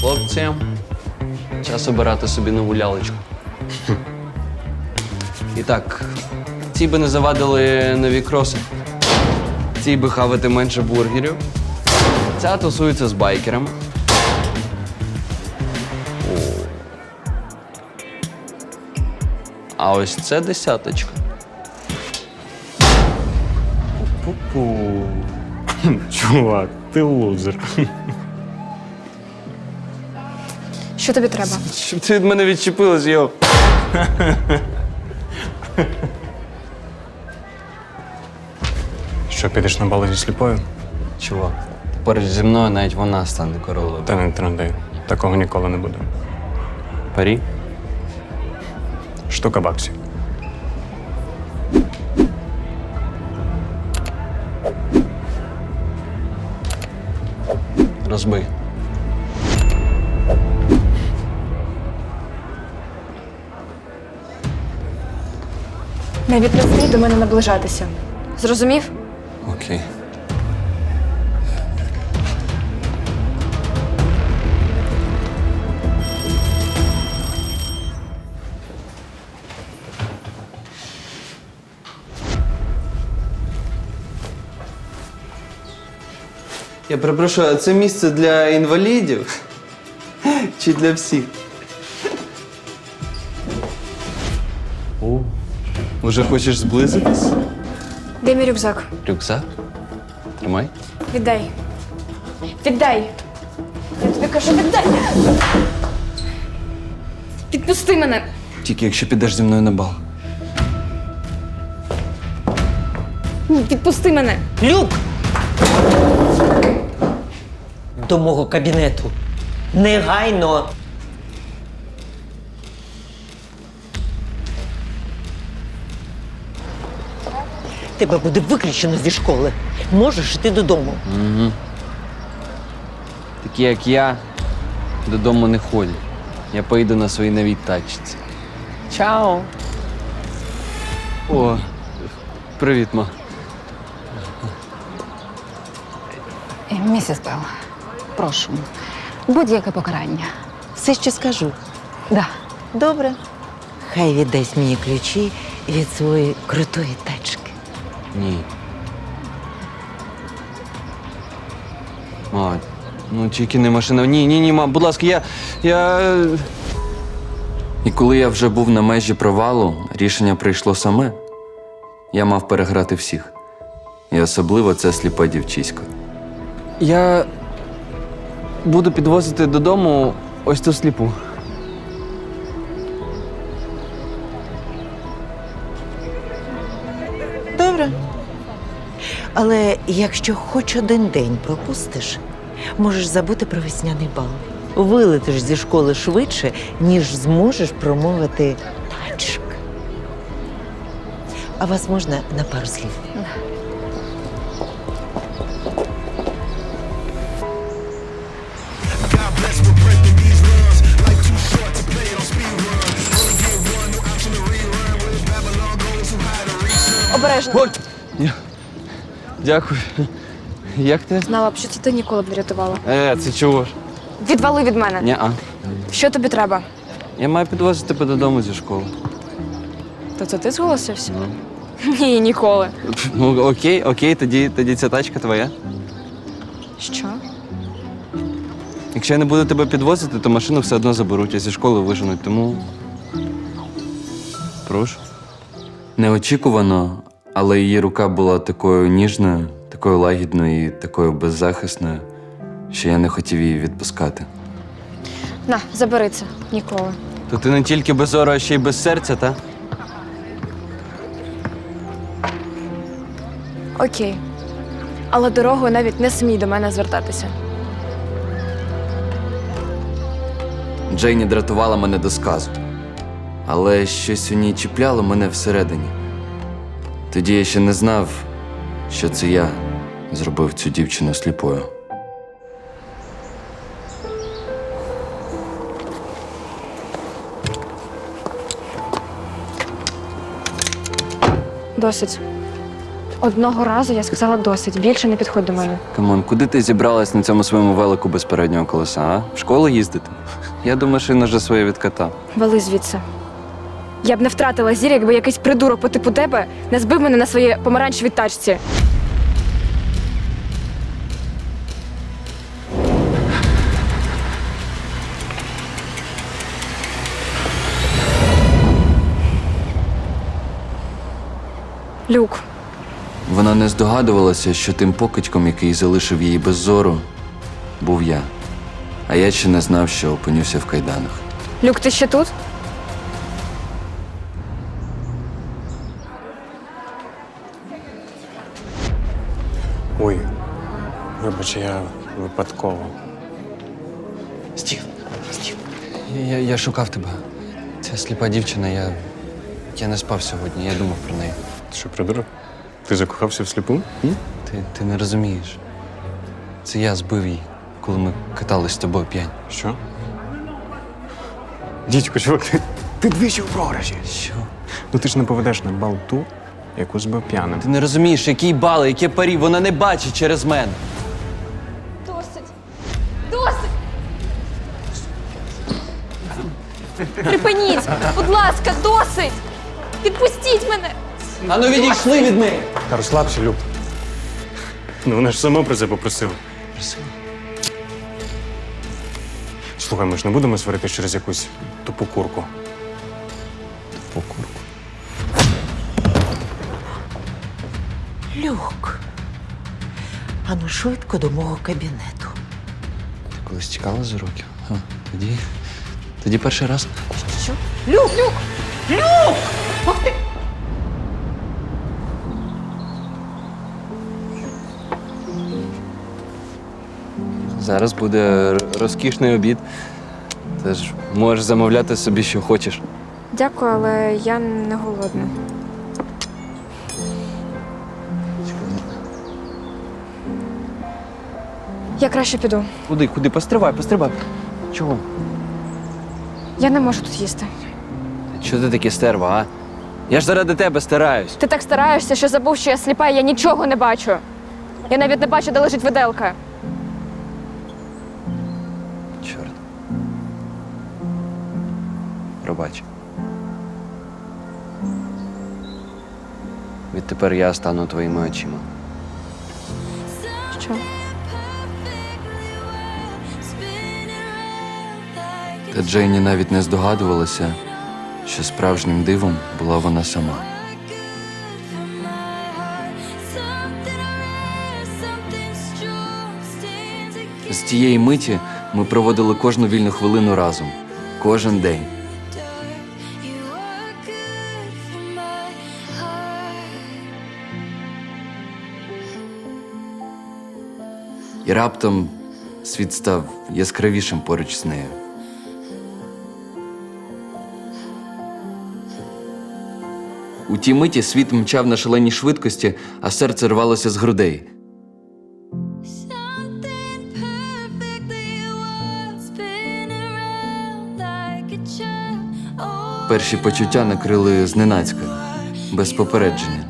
Хлопці, час обирати собі нову лялечку. І так, ці би не завадили нові кроси. Ці би хавати менше бургерів. Ця тусується з байкерами. А ось це десяточка. Чувак, ти лузер. Що тобі треба? Щоб ти від мене відчепилась, йо. Що, підеш на бали зі сліпою? Чувак, поруч зі мною навіть вона стане королевою. Та не тренди. Такого ніколи не буде. Парі? Штука баксів. Розбий. Навіть не смій до мене наближатися. Зрозумів? Окей. Я перепрошую, а це місце для інвалідів? Чи для всіх? О, Уже хочеш зблизитись? Де мій рюкзак? Рюкзак? Тримай. Віддай. Віддай. Я тобі кажу, віддай. Підпусти мене. Тільки якщо підеш зі мною на бал. Ні, Відпусти мене. Люк! До мого кабінету. Негайно. Тебе буде виключено зі школи. Можеш йти додому. Такі, як я, додому не ходять. Я поїду на своїй новій тачці. Чао. О, привіт, ма. Е, Місіс Белл, прошу, будь-яке покарання. Все, що скажу. Да. Добре. Хай віддасть мені ключі від своєї крутої тачки. Ні. Ма, ну тільки не машина. Ні, ні, ні, ма, будь ласка, я. я. І коли я вже був на межі провалу, рішення прийшло саме. Я мав переграти всіх. І особливо це сліпа дівчисько. Я буду підвозити додому ось ту сліпу. Добре. Але якщо хоч один день пропустиш, можеш забути про весняний бал. Вилетиш зі школи швидше, ніж зможеш промовити тачк. А вас можна на пару слів? Обережно. Ой! Я... Дякую. Як ти? Знала б, що це ти ніколи б не рятувала. Е, це чого ж? Відвали від мене. Ні-а. Що тобі треба? Я маю підвозити тебе додому зі школи. То це ти зголосився? Ні, ніколи. Ну, окей, окей, тоді, тоді ця тачка твоя. Що? Якщо я не буду тебе підвозити, то машину все одно заберуть, а зі школи виженуть, тому. Прошу. Неочікувано, але її рука була такою ніжною, такою лагідною і такою беззахисною, що я не хотів її відпускати. На, забери це. Ніколи. То ти не тільки без ору, а ще й без серця, та? Окей. Але дорогою навіть не смій до мене звертатися. Джейні дратувала мене до сказу. Але щось у ній чіпляло мене всередині. Тоді я ще не знав, що це я зробив цю дівчину сліпою. Досить. Одного разу я сказала досить. Більше не підходь до мене. Камон, куди ти зібралась на цьому своєму велику без переднього колеса, а? В школу їздити? Я до машини вже своє відкатав. Вали звідси. Я б не втратила зір, якби якийсь придурок по типу тебе не збив мене на своїй помаранчевій тачці. Люк, Вона не здогадувалася, що тим покидьком, який залишив її без зору, був я. А я ще не знав, що опинюся в кайданах. Люк, ти ще тут? Вибач, я випадково. Стів, Стів. Я, я, я шукав тебе. Ця сліпа дівчина, я. Я не спав сьогодні, я думав про неї. Ти що, придурок? Ти закохався в сліпу? М? Ти, ти не розумієш. Це я збив її, коли ми катались з тобою п'яні. Що? Дідько, чувак, ти, ти двічі в програші. Що? Ну ти ж не поведеш на бал ту, яку збив п'яним. Ти не розумієш, який бали, яке парі, вона не бачить через мене. Припиніть! Будь ласка, досить! Відпустіть мене! Ану відійшли від неї! Та розслабся, Люб. Ну вона ж сама про це попросила. Просила. Слухай, ми ж не будемо сварити через якусь тупу курку. По курку. Люк. Ану швидко до мого кабінету. Ти колись тікала з уроків? А, тоді. Тоді перший раз. Що? Люк! Люк! Люк! Ох ти! Зараз буде розкішний обід. Тож можеш замовляти собі, що хочеш. Дякую, але я не голодна. Я краще піду. Куди, куди? Постривай, постривай. Чого? Я не можу тут їсти. Що ти таке стерва, а? Я ж заради тебе стараюсь. Ти так стараєшся, що забув, що я сліпа, і я нічого не бачу. Я навіть не бачу, де лежить виделка. Чорт. Пробач. Відтепер я стану твоїми очима. Джейні навіть не здогадувалася, що справжнім дивом була вона сама. З тієї миті ми проводили кожну вільну хвилину разом. Кожен день. І раптом світ став яскравішим поруч з нею. У тій миті світ мчав на шаленій швидкості, а серце рвалося з грудей. Перші почуття накрили зненацька, без попередження.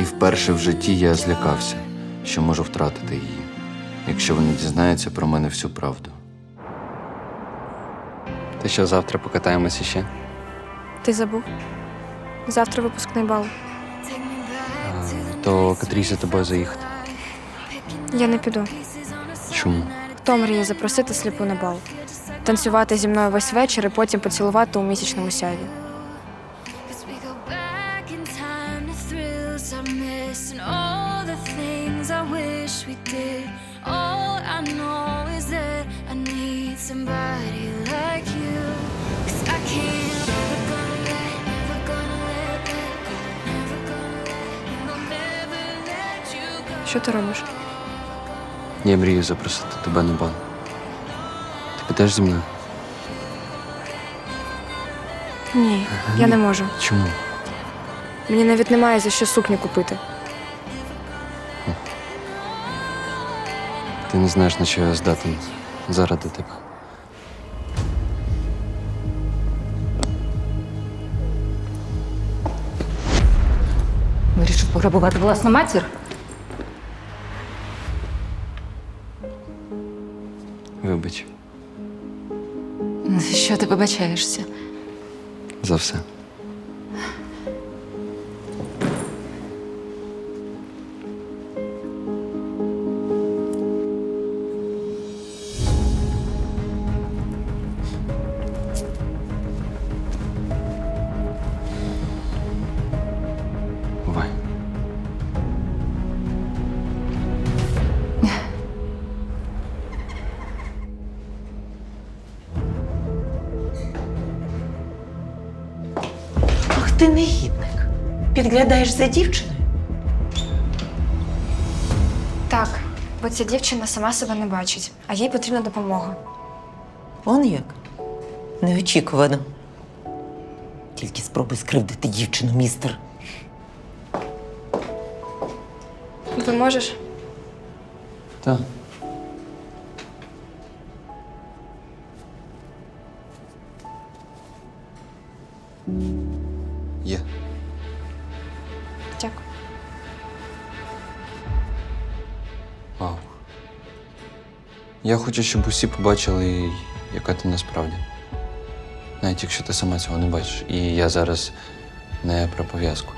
І вперше в житті я злякався, що можу втратити її, якщо вони дізнаються про мене всю правду. Ти що, завтра покатаємося ще? Ти забув? Завтра випускний бал. То Катріся тобою заїхати. Я не піду. Чому? Хто мріє запросити сліпу на бал? Танцювати зі мною весь вечір і потім поцілувати у місячному сяйві. Що ти робиш? Я мрію запросити тебе на бал. Ти підеш зі мною? Ні, я не можу. Чому? Мені навіть немає за що сукню купити. Ти не знаєш, на що я здатен заради тебе. Вирішив пограбувати власну матір? Що ти вибачаєшся? за все. Ти негідник. Підглядаєш за дівчиною? Так, бо ця дівчина сама себе не бачить, а їй потрібна допомога. Он як? Неочікувано. Тільки спробуй скривдити дівчину, містер. Допоможеш? Так. Є. Дякую. Вау. Я хочу, щоб усі побачили, яка ти насправді. Навіть якщо ти сама цього не бачиш. І я зараз не про пов'язку.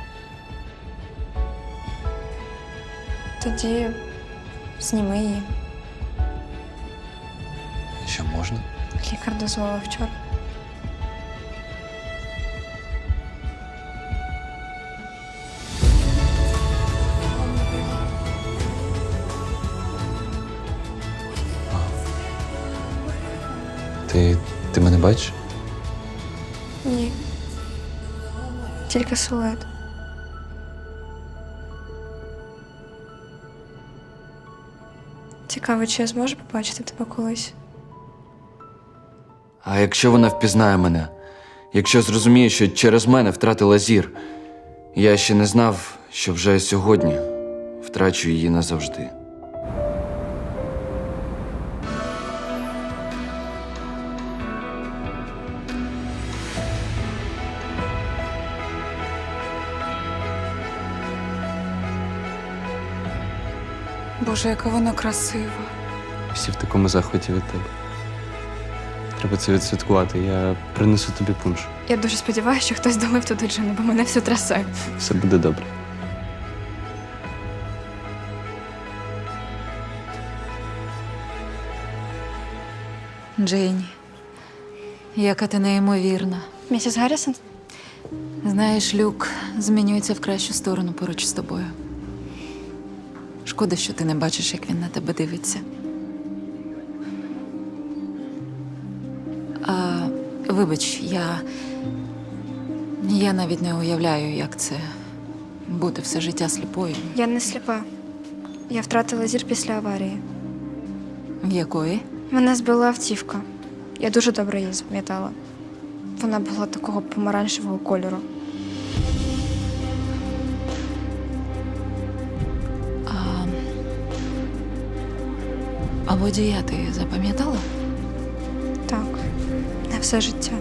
Тоді зніми її. Що можна? Лікар дозволив вчора. Ти, ти мене бачиш? Ні. Тільки силует. Цікаво, чи я зможу побачити тебе колись? А якщо вона впізнає мене, якщо зрозуміє, що через мене втратила зір, я ще не знав, що вже сьогодні втрачу її назавжди. Боже, яка вона красива. Всі в такому захваті від тебе. Треба це відсвяткувати. Я принесу тобі пунш. Я дуже сподіваюся, що хтось долив туди джину, бо мене все трясе. Все буде добре. Джейні, яка ти неймовірна. Місіс Гаррісон? Знаєш, люк змінюється в кращу сторону поруч з тобою. Шкода, що ти не бачиш, як він на тебе дивиться. А, вибач, я. Я навіть не уявляю, як це бути все життя сліпою. Я не сліпа. Я втратила зір після аварії. Якої? Мене збила автівка. Я дуже добре її запам'ятала. Вона була такого помаранчевого кольору. Водія ти запам'ятала? Так, на все життя.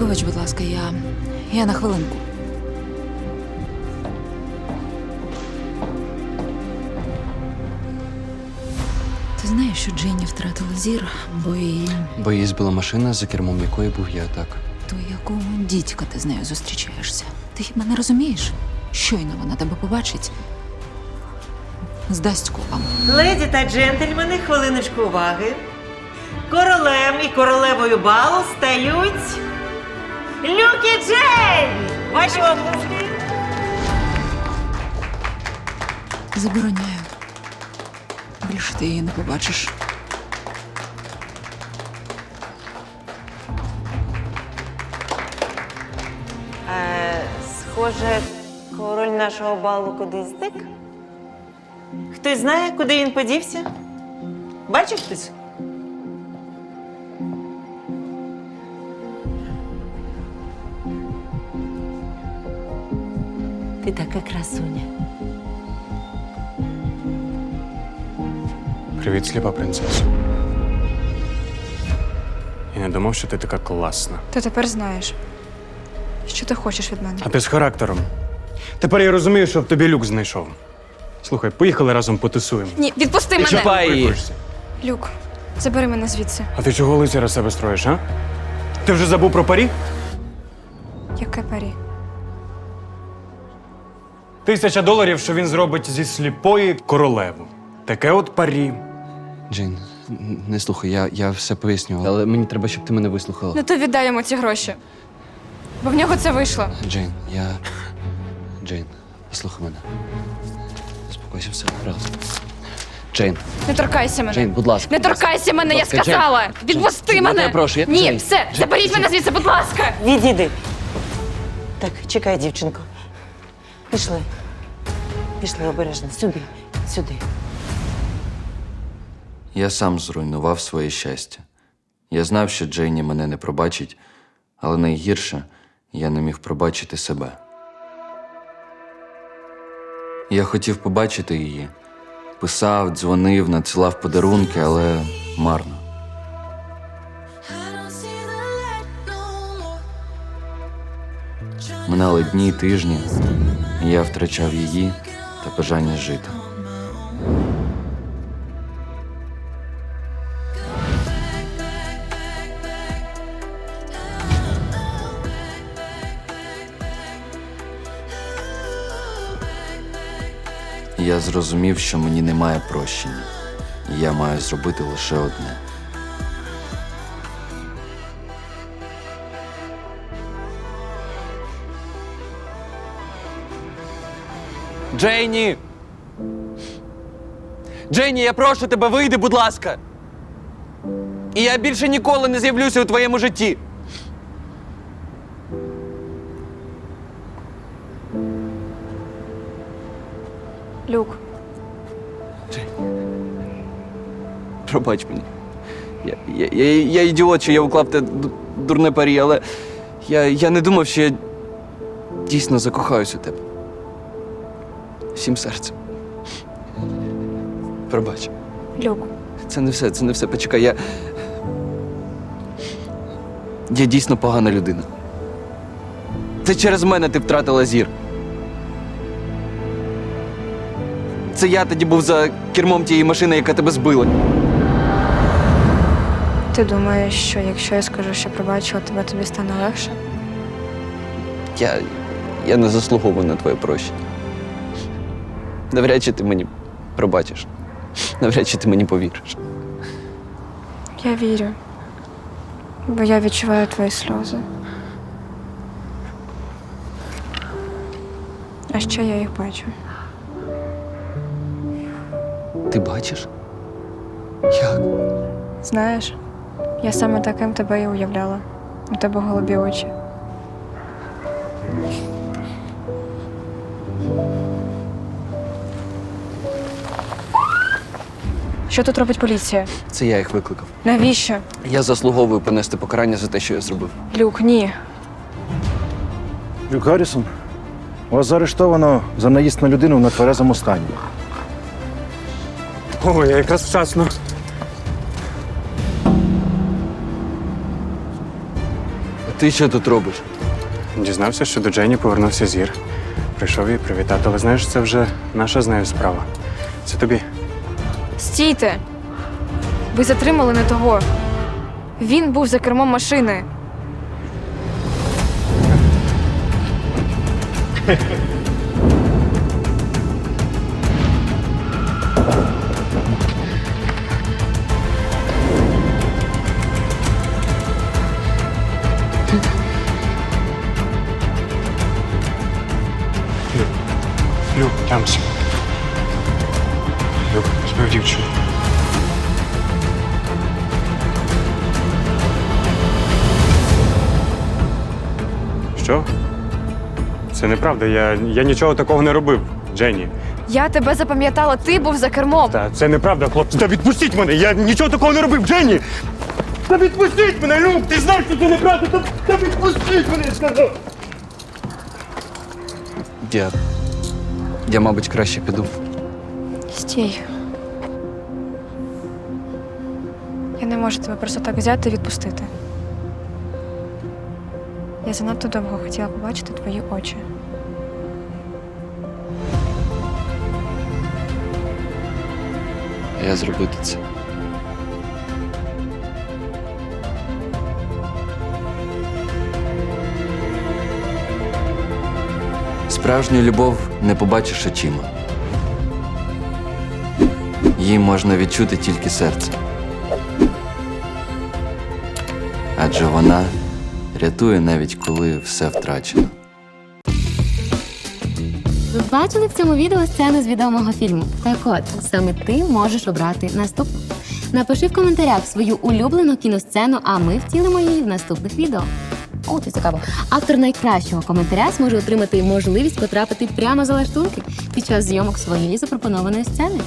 Вибач, будь ласка, я. я на хвилинку. Ти знаєш, що Дженні втратила зір, бо її. Бо її збила машина, за кермом якої був я так. То якого дідька ти з нею зустрічаєшся? Ти хіба не розумієш? Щойно вона тебе побачить. Здасть копам. Леді та джентльмени, хвилиночку уваги. Королем і королевою балу стають. Люк і Джейн! Ваші обласки! Забороняю. Більше ти її не побачиш. Схоже, король нашого балу кудись зник. Хтось знає, куди він подівся? Бачив хтось? Ти така красуня. Привіт, сліпа принцеса. Я не думав, що ти така класна. Ти тепер знаєш, що ти хочеш від мене. А ти з характером. Тепер я розумію, що в тобі люк знайшов. Слухай, поїхали разом потусуємо. Ні, відпусти мене! Чіпай її! Випишся. Люк, забери мене звідси. А ти чого лиця з себе строїш, а? Ти вже забув про парі? Яке парі? Тисяча доларів, що він зробить зі сліпої королеву. Таке от парі. Джейн, не слухай, я, я все поясню, але мені треба, щоб ти мене вислухала. Ну то віддай йому ці гроші. Бо в нього це вийшло. Джейн, я. Джейн, послухай мене. Заспокойся, все гаразд. Джейн, Не торкайся мене. Джейн, будь ласка. Не будь ласка. торкайся мене, я Будь ласка, сказала! Джейн, Відпусти Джейн, мене! я прошу, я- Ні, Джейн, все, Джейн, заберіть мене звідси, будь ласка! Відійди. Так, чекай, дівчинко. Пішли. Пішли обережно. Сюди, сюди. Я сам зруйнував своє щастя. Я знав, що Джейні мене не пробачить, але найгірше я не міг пробачити себе. Я хотів побачити її. Писав, дзвонив, надсилав подарунки, але марно. Минали дні тижні, і я втрачав її та бажання жити. Я зрозумів, що мені немає прощення, я маю зробити лише одне. Джейні! Джейні, я прошу тебе, вийди, будь ласка. І я більше ніколи не з'явлюся у твоєму житті. Люк, Пробач мені. Я, я, я, я ідіот, що я уклав те дурне парі, але я, я не думав, що я дійсно закохаюсь у тебе. Всім серцем. Пробач. Люк, Це не все, це не все. Почекай, я. Я дійсно погана людина. Це через мене ти втратила зір. Це я тоді був за кермом тієї машини, яка тебе збила. ти думаєш, що якщо я скажу, що пробачила тебе, тобі стане легше? Я. Я не заслуговую на твоє прощення. Навряд чи ти мені пробачиш. Навряд чи ти мені повіриш. Я вірю. Бо я відчуваю твої сльози. А ще я їх бачу. Ти бачиш? Як? Знаєш, я саме таким тебе і уявляла. У тебе голубі очі. Що тут робить поліція? Це я їх викликав. Навіщо? Я заслуговую понести покарання за те, що я зробив. Люк, ні. Люк Гаррісон, вас заарештовано за наїзд на людину в нетверезому стані. О, я якраз вчасно. А ти що тут робиш? Дізнався, що до Джені повернувся зір. Прийшов її привітати, але знаєш, це вже наша з нею справа. Це тобі. Стійте! Ви затримали не того. Він був за кермом машини. Це неправда. Я, я нічого такого не робив, Дженні. Я тебе запам'ятала, ти був за кермом. Та це неправда, хлопці. Та відпустіть мене! Я нічого такого не робив, Дженні! Та відпустіть мене, Люк! Ти знаєш, що це неправда! Та, та відпустіть мене, я сказав! Я Я, мабуть, краще піду. Стій. Я не можу тебе просто так взяти і відпустити. Я занадто довго хотіла побачити твої очі. Я зробити це. Справжню любов не побачиш очима. Її можна відчути тільки серцем. Адже вона рятує навіть коли все втрачено. Ви бачили в цьому відео сцену з відомого фільму? Так от, саме ти можеш обрати наступну. Напиши в коментарях свою улюблену кіносцену, а ми втілимо її в наступних відео. О, це цікаво. Автор найкращого коментаря зможе отримати можливість потрапити прямо за лаштунки під час зйомок своєї запропонованої сцени.